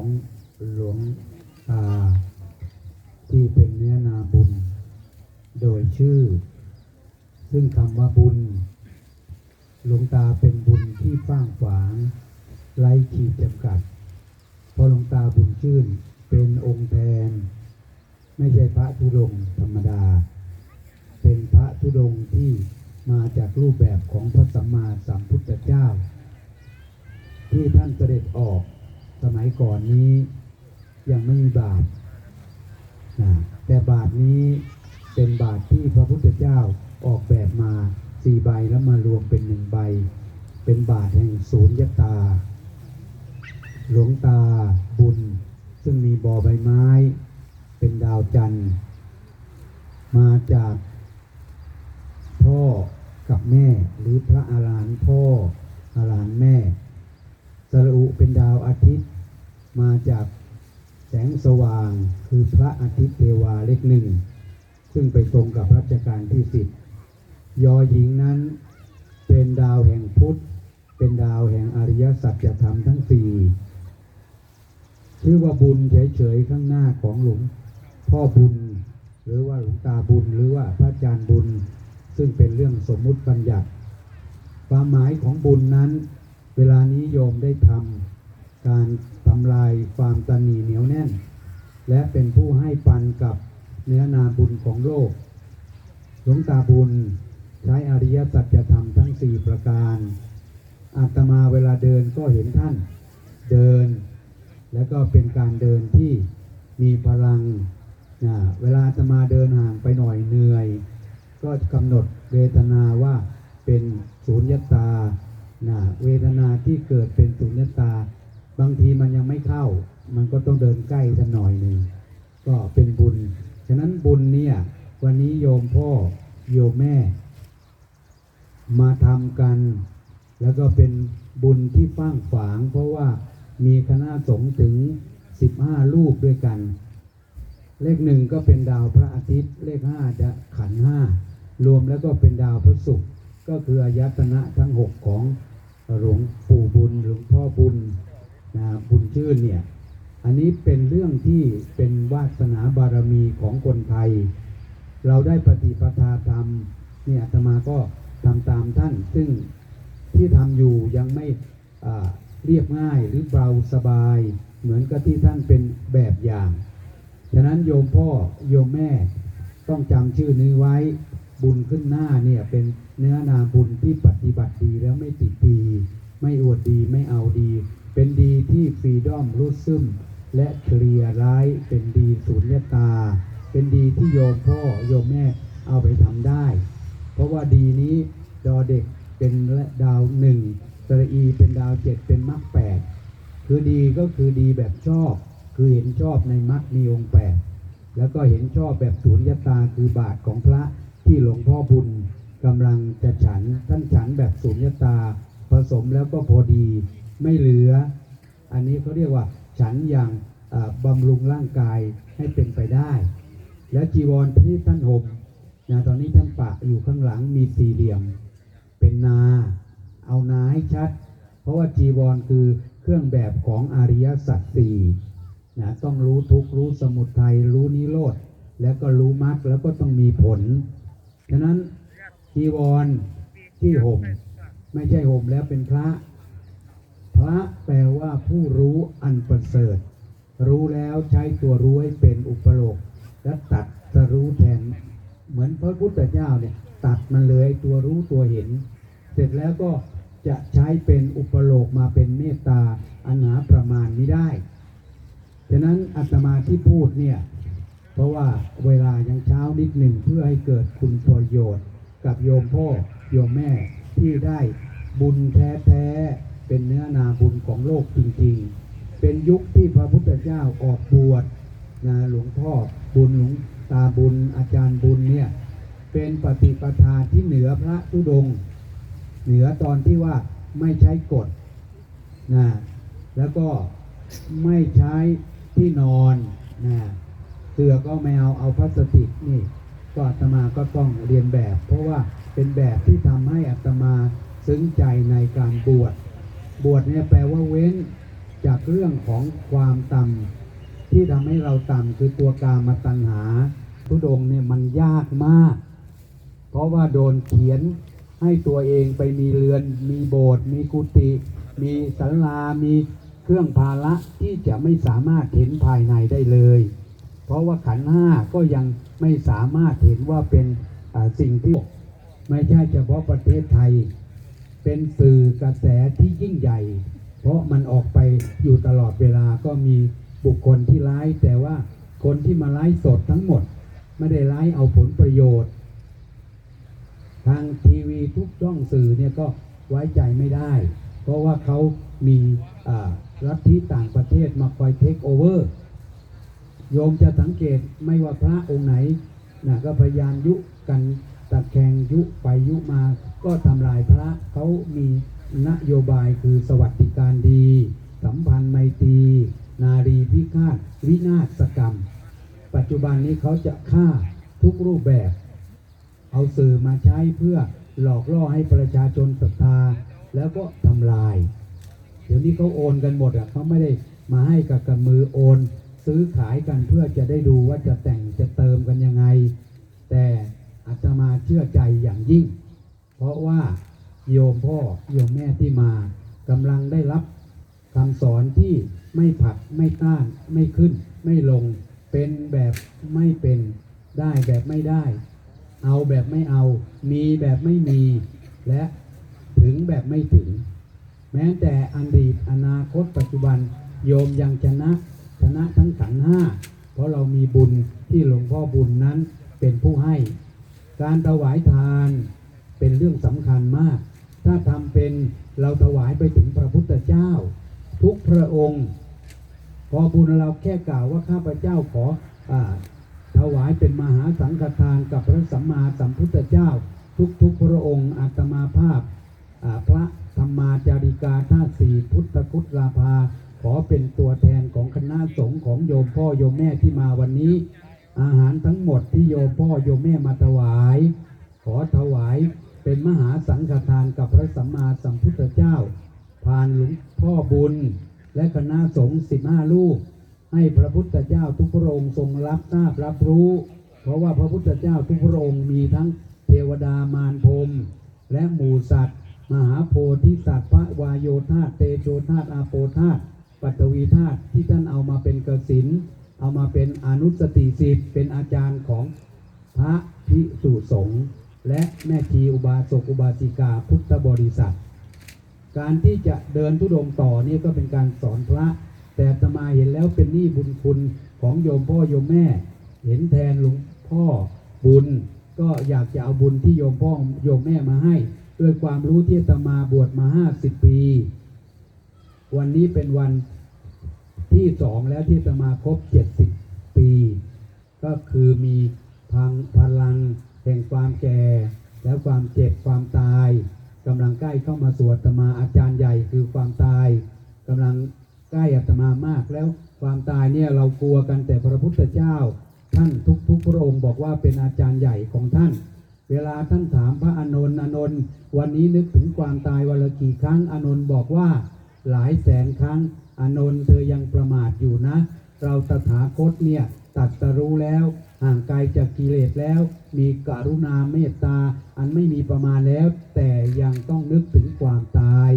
ของหลวงตา ที่เป็นเนื้อนาบุญ โดยชื่อ ซึ่งคำว่าบุญ หลวงตาเป็นบุญที่ฟ้างฝางไร้ขีดจำกัด เพราะหลวงตาบุญชื่นเป็นองค์แทน ไม่ใช่พระธุดงธรรมดา เป็นพระธุดงที่มาจากรูปแบบของพระสัมมาสัมพุทธเจ้า ที่ท่านเสด็จออก สมัยก่อนนี้ยังไม่มีบาทนะแต่บาทนี้เป็นบาทที่พระพุทธเจ้าออกแบบมาสี่ใบแล้วมารวมเป็นหนึ่งใบ เป็นบาทแห่งศูนย์ตา หลวงตาบุญ ซึ่งมีบอใบไม้ เป็นดาวจันทร์มาจากพ่อกับแม่หรือพระอารหันต์พ่ออาหารหันต์แม่สระอุเป็นดาวอาทิตย์ มาจากแสงสว่างคือพระอาทิตย์เทวาเลขหนึ่ง ซึ่งไปตรงกับรัชกาลที่สิบยอหญิงนั้นเป็นดาวแห่งพุทธ เป็นดาวแห่งอริยสัจธรรมทั้งสี่ชื่อว่าบุญเฉยๆข้างหน้าของหลวงพ่อบุญ หรือว่าหลวงตาบุญหรือว่าพระอาจารย์บุญ ซึ่งเป็นเรื่องสมมุติบัญญัติ ความหมายของบุญนั้น เวลานี้โยมได้ทำการ ทำลายความตนีเหนียวแน่น และเป็นผู้ให้ปันกับเนื้อนาบุญของโลก หลวงตาบุญใช้อริยสัจธรรมทั้งสี่ประการ อาตมาเวลาเดินก็เห็นท่านเดิน แล้วก็เป็นการเดินที่มีพลังนะเวลาอาตมาเดินห่างไปหน่อยเหนื่อย ก็กำหนดเวทนาว่าเป็นศูนยตานะเวทนาที่เกิดเป็นศูนยตา บางทีมันยังไม่เข้า มันก็ต้องเดินใกล้สักหน่อยหนึ่งก็เป็นบุญ ฉะนั้นบุญเนี่ยวันนี้โยมพ่อโยมแม่ มาทำกัน แล้วก็เป็นบุญที่ฟ้างฝาง เพราะว่ามีคณะสงฆ์ถึง 15ลูกด้วยกัน เลขหนึ่งก็เป็นดาวพระอาทิตย์ เลขห้าจะขันห้ารวมแล้วก็เป็นดาวพระศุกร์ก็คืออายตนะทั้งหกของหลวงปู่บุญหลวงพ่อบุญ นะบุญชื่นเนี่ย อันนี้เป็นเรื่องที่เป็นวาสนาบารมีของคนไทย เราได้ปฏิปทาธรรมเนี่ยอาตมาก็ทำตามท่าน ซึ่งที่ทำอยู่ยังไม่เรียบง่ายหรือเบาสบาย เหมือนกับที่ท่านเป็นแบบอย่าง ฉะนั้นโยมพ่อโยมแม่ต้องจำชื่อนี้ไว้บุญขึ้นหน้าเนี่ยเป็นเนื้อนาบุญที่ปฏิบัติดีแล้วไม่ติดดี ไม่อวดดีไม่เอาดี เป็นดีที่ฟรีดอมรู้ซึมและเคลียร์ร้ายเป็นดีสุญญตา เป็นดีที่โยมพ่อโยมแม่เอาไปทำได้ เพราะว่าดีนี้ดอเด็กเป็นดาวหนึ่งสระอีเป็นดาวเจ็ดเป็นมรรคแปดคือดีก็คือดีแบบชอบ คือเห็นชอบในมรรคมีองค์แปดแล้วก็เห็นชอบแบบศูนยตาคือบาทของพระที่หลวงพ่อบุญกำลังจะฉันท่านฉันแบบศูนยตาผสมแล้วก็พอดี ไม่เหลือ อันนี้เขาเรียกว่า ฉันอย่างบำรุงร่างกายให้เป็นไปได้ แล้วจีวรที่ท่านห่มนะตอนนี้ท่านปะอยู่ข้างหลังมีสี่เหลี่ยม เป็นนา เอานาให้ชัด เพราะว่าจีวรคือเครื่องแบบของอริยสัจสี่นะต้องรู้ทุกรู้สมุทัยรู้นิโรธแล้วก็รู้มรรคแล้วก็ต้องมีผล ฉะนั้นจีวรที่ห่มไม่ใช่ห่มแล้วเป็นพระ พระแปลว่าผู้รู้อันประเสริฐ รู้แล้วใช้ตัวรู้ให้เป็นอุปโลก และตัดสรู้แทน เหมือนพระพุทธเจ้าเนี่ย ตัดมันเลยตัวรู้ตัวเห็น เสร็จแล้วก็จะใช้เป็นอุปโลกมาเป็นเมตตาอันหาประมาณไม่ได้ฉะนั้นอาตมาที่พูดเนี่ย เพราะว่าเวลายังเช้านิดหนึ่งเพื่อให้เกิดคุณประโยชน์ กับโยมพ่อโยมแม่ที่ได้บุญแท้ๆ เป็นเนื้อนาบุญของโลกจริงๆ เป็นยุคที่พระพุทธเจ้าออกบวชนะหลวงพ่อบุญหลวงตาบุญอาจารย์บุญเนี่ยเป็นปฏิปทาที่เหนือพระธุดง เหนือตอนที่ว่าไม่ใช้กฎนะแล้วก็ไม่ใช้ที่นอนนะเสือก็ไม่เอาเอาพลาสติกนี่ก็อาตมาก็ต้องเรียนแบบ เพราะว่าเป็นแบบที่ทำให้อาตมาซึ้งใจในการบวช บวชเนี่ยแปลว่าเว้นจากเรื่องของความต่ำที่ทำให้เราต่ำคือตัวกามาตัณหาทุดงเนี่ยมันยากมาก เพราะว่าโดนเขียนให้ตัวเองไปมีเรือน มีโบสถ์มีกุฏิมีศาลา มีเครื่องภาระที่จะไม่สามารถเห็นภายในได้เลย เพราะว่าขันห้าก็ยังไม่สามารถเห็นว่าเป็นสิ่งที่ไม่ใช่เฉพาะประเทศไทย เป็นสื่อกระแสที่ยิ่งใหญ่ เพราะมันออกไปอยู่ตลอดเวลาก็มีบุคคลที่ไลฟ์แต่ว่าคนที่มาไลฟ์สดทั้งหมด ไม่ได้ไลฟ์เอาผลประโยชน์ ทางทีวีทุกช่องสื่อเนี่ยก็ไว้ใจไม่ได้ เพราะว่าเขามีรัฐที่ต่างประเทศมาคอยเทคโอเวอร์โยมจะสังเกตไม่ว่าพระองค์ไหนนะก็พยายามยุกัน ตะแคงยุไปยุมา ก็ทำลายพระเขามีนโยบายคือสวัสดิการดี สัมพันธ์ไมตรีนารีพิฆาตวินาศกรรม ปัจจุบันนี้เขาจะฆ่าทุกรูปแบบ เอาสื่อมาใช้เพื่อหลอกล่อให้ประชาชนศรัทธา แล้วก็ทำลาย เดี๋ยวนี้เขาโอนกันหมดอะเขาไม่ได้มาให้กับกับมือโอน ซื้อขายกันเพื่อจะได้ดูว่าจะแต่งจะเติมกันยังไง แต่ อาตมาเชื่อใจอย่างยิ่ง เพราะว่าโยมพ่อโยมแม่ที่มากำลังได้รับคำสอนที่ไม่ผักไม่ต้านไม่ขึ้น ไม่ลงเป็นแบบไม่เป็นได้แบบไม่ได้ เอาแบบไม่เอา มีแบบไม่มี และถึงแบบไม่ถึง แม้แต่อดีตอนาคตปัจจุบัน โยมยังชนะชนะทั้งขันห้าเพราะเรามีบุญที่หลวงพ่อบุญนั้นเป็นผู้ให้ การถวายทานเป็นเรื่องสำคัญมาก ถ้าทำเป็นเราถวายไปถึงพระพุทธเจ้า ทุกพระองค์ พอบุญเราแค่กล่าวว่าข้าพเจ้าขออาถวายเป็นมหาสังฆทานกับพระสัมมาสัมพุทธเจ้า ทุกๆพระองค์อาตมาภาพาพระธรรมาจาริกาท่าสีพุทธคุตลาภาขอเป็นตัวแทนของคณะสงฆ์ของโยมพ่อโยมแม่ที่มาวันนี้ อาหารทั้งหมดที่โยมพ่อโยมแม่มาถวาย ขอถวายเป็นมหาสังฆทานกับพระสัมมาสัมพุทธเจ้า ผ่านหลวงพ่อบุญ และคณะสงฆ์สิบห้าลูก ให้พระพุทธเจ้าทุกพระองค์ทรงรับทราบรับรู้ เพราะว่าพระพุทธเจ้าทุกพระองค์มีทั้งเทวดามารพรมและหมู่สัตว์ มหาโพธิสัตว์พระวายโยธาตุเตโชธาตุอาโปธาตุปัตตวีธาตุที่ท่านเอามาเป็นกสิน เอามาเป็นอนุสติสิทธิ์เป็นอาจารย์ของพระพิสุสงฆ์และแม่ชีอุบาสกอุบาสิกาพุทธบริษัท การที่จะเดินทุดงต่อนี่ก็เป็นการสอนพระ แต่ตมาเห็นแล้วเป็นหนี้บุญคุณของโยมพ่อโยมแม่ เห็นแทนหลวงพ่อบุญ ก็อยากจะเอาบุญที่โยมพ่อโยมแม่มาให้ ด้วยความรู้ที่ตมาบวชมาห้าสิบปี วันนี้เป็นวัน ที่สองแล้วที่อาตมาครบเจ็ดสิบปี ก็คือมีพังพลังแห่งความแก่ และความเจ็บความตายกำลังใกล้เข้ามาสู่อาตมาอาจารย์ใหญ่คือความตายกำลังใกล้อาตมามากแล้วความตายเนี่ยเรากลัวกันแต่พระพุทธเจ้า ท่านทุกทุกพระองค์บอกว่าเป็นอาจารย์ใหญ่ของท่าน เวลาท่านถามพระอานนท์อานนท์วันนี้นึกถึงความตายวันละกี่ครั้งอานนท์บอกว่า หลายแสนครั้งอานนท์เธอยังประมาทอยู่นะ เราตถาคตเนี่ยตัดสรู้แล้วห่างไกลจากกิเลสแล้ว มีกรุณาเมตตา อันไม่มีประมาณแล้ว แต่ยังต้องนึกถึงความตาย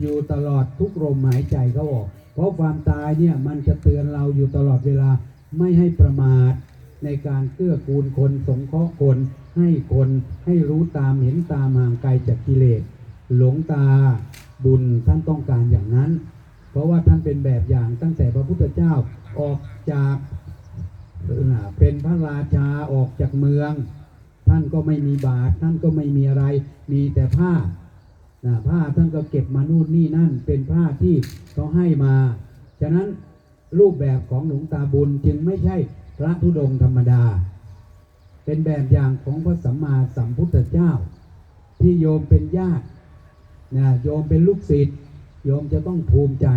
อยู่ตลอดทุกลมหายใจเขาออก เพราะความตายเนี่ยมันจะเตือนเราอยู่ตลอดเวลาไม่ให้ประมาท ในการเกื้อกูลคนสงเคราะห์คน ให้คนให้รู้ตามเห็นตามห่างไกลจากกิเลสหลงตา บุญท่านต้องการอย่างนั้น เพราะว่าท่านเป็นแบบอย่างตั้งแต่พระพุทธเจ้าออกจากเป็นพระราชาออกจากเมือง ท่านก็ไม่มีบาทท่านก็ไม่มีอะไร มีแต่ผ้าผ้าท่านก็เก็บมานู่นนี่นั่น เป็นผ้าที่เขาให้มา ฉะนั้นรูปแบบของหลวงตาบุญจึงไม่ใช่พระธุดงธรรมดา เป็นแบบอย่างของพระสัมมาสัมพุทธเจ้า ที่โยมเป็นญาติ นะโยมเป็นลูกศิษย์โยมจะต้องภูมิใจ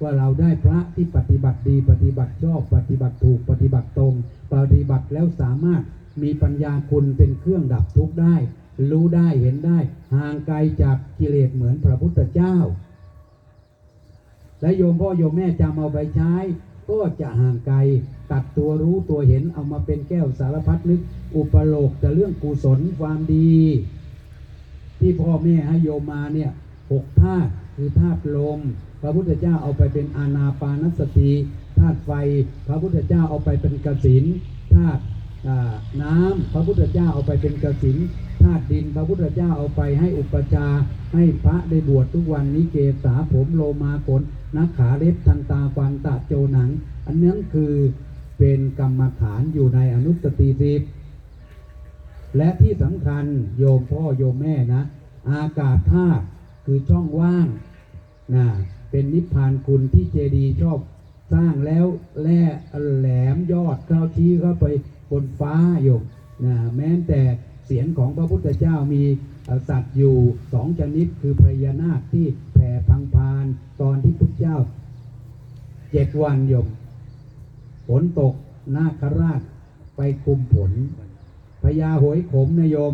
ว่าเราได้พระที่ปฏิบัติดี ปฏิบัติชอบปฏิบัติถูกปฏิบัติตรง ปฏิบัติแล้วสามารถมีปัญญาคุณเป็นเครื่องดับทุกข์ได้ รู้ได้เห็นได้ ห่างไกลจากกิเลสเหมือนพระพุทธเจ้า และโยมพ่อโยมแม่จำเอาไปใช้ ก็จะห่างไกลตัดตัวรู้ตัวเห็นเอามาเป็นแก้วสารพัดนึก อุปโลกแต่เรื่องกุศลความดี ที่พ่อแม่ให้โยมมาเนี่ยหกธาตุคือธาตุลม พระพุทธเจ้าเอาไปเป็นอานาปานสติธาตุไฟ พระพุทธเจ้าเอาไปเป็นกสินธาตุน้ำพระพุทธเจ้าเอาไปเป็นกสินธาตุดิน พระพุทธเจ้าเอาไปให้อุปชาให้พระได้บวชทุกวันนี้เกศาผมโลมาขนนักขาเล็บทันตาฟันตาโจหนัง อันนั้นคือเป็นกรรมฐานอยู่ในอนุสติสิบ และที่สำคัญโยมพ่อโยมแม่นะ อากาศธาตุคือช่องว่างนะเป็นนิพพานคุณที่เจดีย์ชอบสร้างแล้วแล่แหลมยอดเข้าชี้เข้าไปบนฟ้าโยมนะแม้แต่เสียงของพระพุทธเจ้ามีสัตว์อยู่สองชนิดคือพญานาคที่แผ่พังพาน ตอนที่พุทธเจ้าเจ็ดวันโยมฝนตกนาคราชไปคุมฝน พญาหวยขมนะโยม